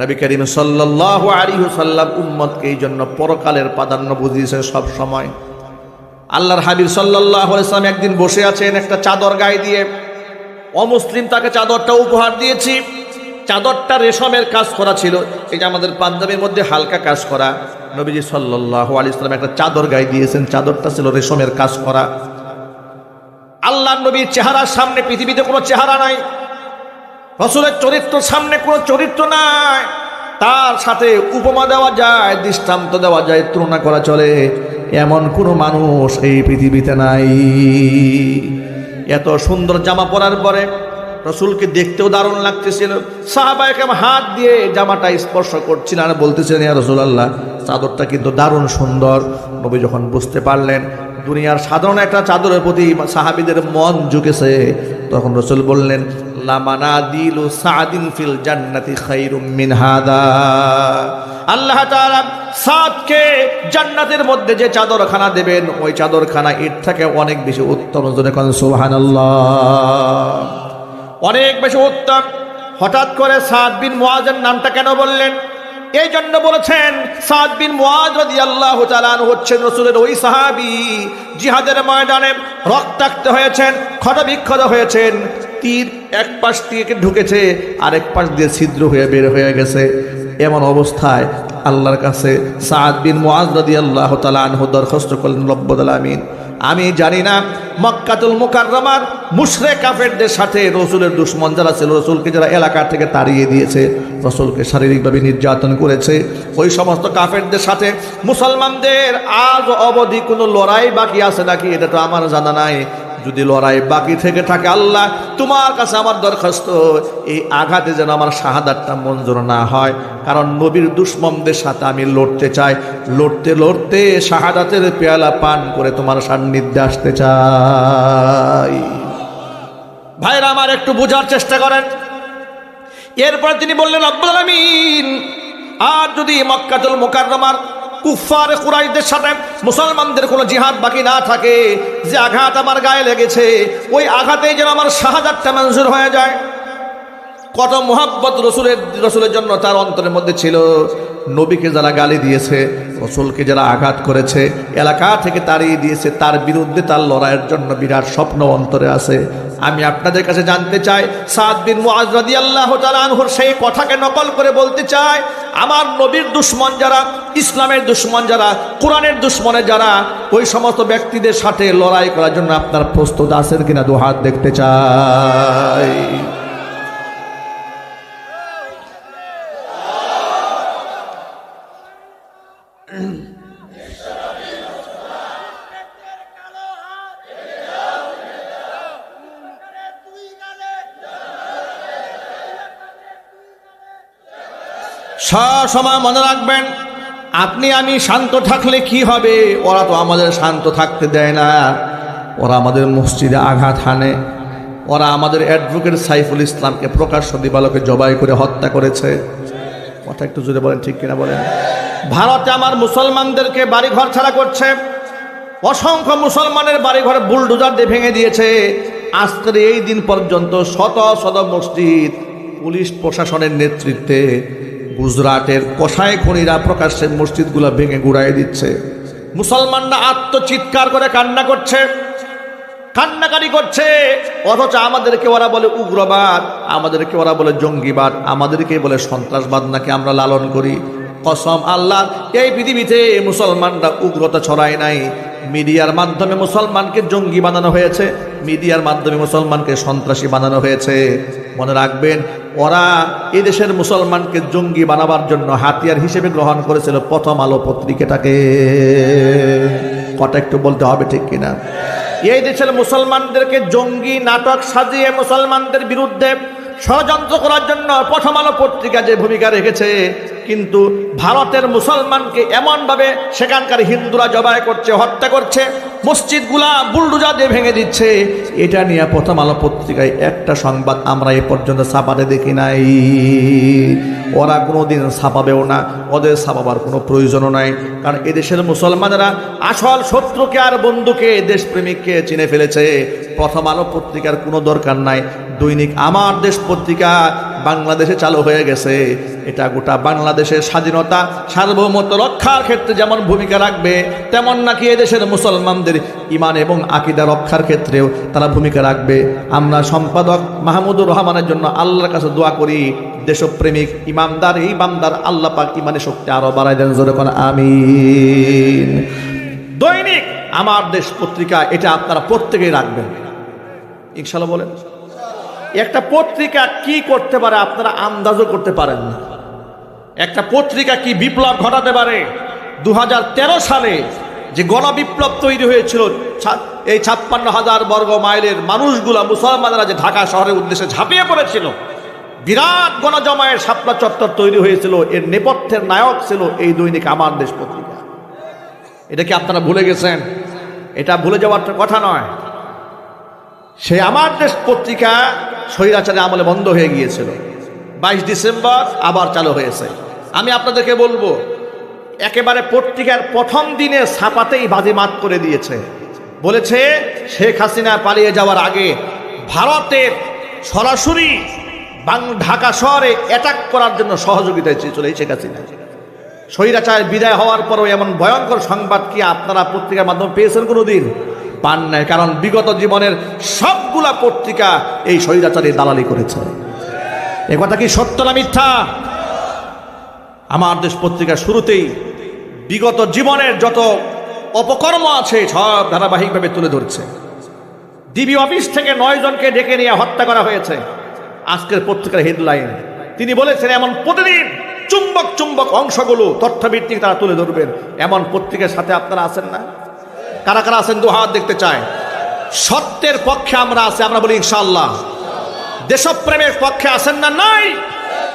নবী করিম সাল্লাহ আলী সাল্লাম উম্মতকে এই জন্য পরকালের প্রাধান্য বুঝিয়েছেন সব সময়। আল্লাহর হাবিব সাল্লাহ ইসলাম একদিন বসে আছেন একটা চাদর গায়ে দিয়ে। অমুসলিম তাকে চাদরটা উপহার দিয়েছি। চাদরটা রেশমের কাজ করা ছিল। যে আমাদের পাঞ্জাবের মধ্যে হালকা কাজ করা। নবীজি সাল্লাহ আলী ইসলাম একটা চাদর গায়ে দিয়েছেন। চাদরটা ছিল রেশমের কাজ করা। আল্লাহ নবীর চেহারার সামনে পৃথিবীতে কোনো চেহারা নাই। রসুলের চরিত্র সামনে কোনো চরিত্র নাই। তার সাথে উপমা দেওয়া যায়, দৃষ্টান্ত দেওয়া যায়, তুলনা করা চলে। এমন কোনো মানুষ এই পৃথিবীতে নাই। এত সুন্দর জামা পরার পরে রসুলকে দেখতেও দারুণ লাগতেছিল। সাহাবায়কে হাত দিয়ে জামাটা স্পর্শ করছিলেন আর বলতেছিলেন, ইয়া রসুল আল্লাহ চাদরটা কিন্তু দারুণ সুন্দর। নবী যখন বুঝতে পারলেন দুনিয়ার সাধারণ একটা চাদরের প্রতি সাহাবিদের মন ঝুঁকেছে। তখন রসুল বললেন, লামানা দিলু সাদিন ফিল জান্নাতি খাইরুম মিন হাদা। আল্লাহ তাআলা সাদকে জান্নাতের মধ্যে যে চাদরখানা দেবেন, ওই চাদরখানা এর থেকে অনেক বেশি উত্তম। সুবহানাল্লাহ। অনেক বেশি উত্তম। হঠাৎ করে সাদ বিন মুআজের নামটা কেন বললেন? এই জন্য বলেছেন, সাদ বিন মুআজ রাদিয়াল্লাহু তাআলা হচ্ছেন রাসূলের ওই সাহাবী, জিহাদের ময়দানে রক্তাক্ত হয়েছেন, ক্ষতবিক্ষত হয়েছেন, তীর এক পাশ থেকে ঢুকেছে, আরেক পাশ দিয়ে ছিদ্র হয়ে বের হয়ে গেছে। এমন অবস্থায় আল্লাহর কাছে সাদ বিন মুআজ রাদিয়াল্লাহু তাআলা আনহু দরখাস্ত করলেন, রব্বুল আলামিন। আমি জানি না, মক্কাতুল মুকাররমার মুশরে কাফেরদের সাথে রসুলের দুশ্মন যারা ছিল, রসুলকে যারা এলাকা থেকে তাড়িয়ে দিয়েছে, রসুলকে শারীরিকভাবে নির্যাতন করেছে, ওই সমস্ত কাফেরদের সাথে মুসলমানদের আজ অবধি কোনো লড়াই বাকি আছে নাকি, এটা তো আমার জানা নাই। যদি লড়াই বাকি থেকে থাকে, আল্লাহ তোমার কাছে আমার দরখাস্ত। এই আঘাতে যেন আমার শাহাদাতটা মঞ্জুর না হয়। কারণ নবীর দুশ্মনদের সাথে আমি লড়তে চাই। লড়তে লড়তে শাহাদাতের পেয়ালা পান করে তোমার সান্নিধ্যে আসতে চাই। ভাইরা আমার একটু বোঝার চেষ্টা করেন। এরপর তিনি বললেন আব্দুল আমিন আর যদি মক্কাতুল মোকাররমার কুফার কুরাইদের সাথে মুসলমানদের কোনো জিহাদ বাকি না থাকে, যে আঘাত আমার গায়ে লেগেছে, ওই আঘাতেই যেন আমার শাহাদাতটা মঞ্জুর হয়ে যায়। কত মোহাব্বত রসুলের রসুলের জন্য তার অন্তরের মধ্যে ছিল। নবীকে যারা গালি দিয়েছে, রসুলকে যারা আঘাত করেছে, এলাকা থেকে তাড়িয়ে দিয়েছে, তার বিরুদ্ধে তার লড়াইয়ের জন্য বিরাট স্বপ্ন অন্তরে আছে। আমি আপনাদের কাছে জানতে চাই, সাদ বিন মুআজ রাদিয়াল্লাহু তাআলা সেই কথাকে নকল করে বলতে চাই, আমার নবীর দুশ্মন যারা, ইসলামের দুশ্মন যারা, কোরআনের দুশ্মনে যারা, ওই সমস্ত ব্যক্তিদের সাথে লড়াই করার জন্য আপনার প্রস্তুত আছেন কিনা দু হাত দেখতে চাই। সবসময় মনে রাখবেন, আপনি আমি শান্ত থাকলে কি হবে? ওরা তো আমাদের শান্ত থাকতে দেয় না। ওরা আমাদের মসজিদে আঘাত হানে। ওরা আমাদের অ্যাডভোকেট সাইফুল ইসলামকে প্রকাশ্য দিবালকে জবাই করে হত্যা করেছে। কথা একটু জুড়ে বলেন, ঠিক কিনা বলেন? ভারতে আমার মুসলমানদেরকে বাড়িঘর ছাড়া করছে। অসংখ্য মুসলমানের বাড়িঘর বুলডোজার দিয়ে ভেঙে দিয়েছে। আজকের এই দিন পর্যন্ত শত শত মসজিদ পুলিশ প্রশাসনের নেতৃত্বে গুজরাটের কষায় খনিরা প্রকাশ্যে মসজিদগুলো ভেঙে গুড়াই দিচ্ছে। মুসলমানরা আত্মচিৎকার করে কান্না করছে কান্নাকারি করছে। অথচ আমাদেরকে ওরা বলে উগ্রবাদ, আমাদেরকে ওরা বলে জঙ্গিবাদ, আমাদেরকে বলে সন্ত্রাসবাদ নাকি আমরা লালন করি? কসম আল্লাহ, এই পৃথিবীতে মুসলমানরা উগ্রতা ছড়ায় নাই। মিডিয়ার মাধ্যমে মুসলমানকে জঙ্গি বানানো হয়েছে, মিডিয়ার মাধ্যমে মুসলমানকে সন্ত্রাসী বানানো হয়েছে। মনে রাখবেন, ওরা এই দেশের মুসলমানকে জঙ্গি বানাবার জন্য হাতিয়ার হিসেবে গ্রহণ করেছিল প্রথম আলো পত্রিকাটাকে। কথা একটু বলতে হবে ঠিক কিনা? এই দেশের মুসলমানদেরকে জঙ্গি নাটক সাজিয়ে মুসলমানদের বিরুদ্ধে ষড়যন্ত্র করার জন্য প্রথম আলো পত্রিকা যে ভূমিকা রেখেছে কিন্তু ভারতের মুসলমানকে এমনভাবে সেখানকার হিন্দুরা জবাই করছে, হত্যা করছে, মসজিদগুলা বুলডুজা দিয়ে ভেঙে দিচ্ছে। এটা নিয়ে প্রথম আলো পত্রিকায় একটা সংবাদ আমরা এ পর্যন্ত ছাপাতে দেখি নাই। ওরা কোনোদিন ছাপাবেও না, ওদের ছাপাবার কোনো প্রয়োজনও নাই। কারণ এদেশের মুসলমানেরা আসল শত্রুকে আর বন্ধুকে দেশপ্রেমিককে চিনে ফেলেছে। প্রথম আলো পত্রিকার কোনো দরকার নাই। দৈনিক আমার দেশ পত্রিকা বাংলাদেশে চালু হয়ে গেছে। এটা গোটা বাংলাদেশের স্বাধীনতা, সার্বভৌমত্ব রক্ষার ক্ষেত্রে যেমন ভূমিকা রাখবে, তেমন নাকি এদেশের মুসলমানদের ইমান এবং আকিদা রক্ষার ক্ষেত্রেও তারা ভূমিকা রাখবে। আমরা সম্পাদক মাহমুদুর রহমানের জন্য আল্লাহর কাছে দোয়া করি, দেশপ্রেমিক ইমানদার, এই বান্দার আল্লাহ পাক ইমানের শক্তি আরও বাড়াই দেন জোরে আমিন। দৈনিক আমার দেশ পত্রিকা, এটা আপনারা প্রত্যেকেই রাখবেন। ইনশাল্লাহ বলেন। একটা পত্রিকা কি করতে পারে আপনারা আন্দাজও করতে পারেন না। একটা পত্রিকা কি বিপ্লব ঘটাতে পারে? দু হাজার তেরো সালে যে গণবিপ্লব তৈরি হয়েছিল এই ছাপ্পান্ন হাজার বর্গ মাইলের মানুষগুলা মুসলমানরা যে ঢাকা শহরের উদ্দেশ্যে ঝাঁপিয়ে পড়েছিল, বিরাট গণজমায়ের শাপলা চত্বর তৈরি হয়েছিল, এর নেপথ্যের নায়ক ছিল এই দৈনিক আমার দেশ পত্রিকা। এটা কি আপনারা ভুলে গেছেন? এটা ভুলে যাওয়ার কথা নয়। সে আমার দেশ পত্রিকা স্বৈরাচারের আমলে বন্ধ হয়ে গিয়েছিল। বাইশ ডিসেম্বর আবার চালু হয়েছে। আমি আপনাদেরকে বলব, একেবারে পত্রিকার প্রথম দিনে ছাপাতেই বাজিমাত করে দিয়েছে। বলেছে, শেখ হাসিনা পালিয়ে যাওয়ার আগে ভারতের সরাসরি ঢাকা শহরে অ্যাটাক করার জন্য সহযোগিতা এই শেখ হাসিনা। স্বৈরাচার বিদায় হওয়ার পরও এমন ভয়ঙ্কর সংবাদ কি আপনারা পত্রিকার মাধ্যমে পেয়েছেন কোনোদিন? পান নাই, কারণ বিগত জীবনের সবগুলা পত্রিকা এই স্বৈরাচারে দালালি করেছে। এ কথা কি সত্য না মিথ্যা? আমার দেশ পত্রিকা শুরুতেই বিগত জীবনের যত অপকর্ম আছে সব ধারাবাহিকভাবে তুলে ধরছে। ডিবি অফিস থেকে নয় জনকে ডেকে নিয়ে হত্যা করা হয়েছে। আজকের পত্রিকার হেডলাইন, তিনি বলেছেন, এমন প্রতিদিন চুম্বক চুম্বক অংশগুলো তথ্যভিত্তিক তারা তুলে ধরবেন। এমন পত্রিকার সাথে আপনারা আছেন না? কারা কারা আছেন দু হাত দেখতে চায়? সত্যের পক্ষে আমরা আছি, আমরা বলি ইনশাল্লাহ দেশপ্রেমের পক্ষে আছেন না নাই?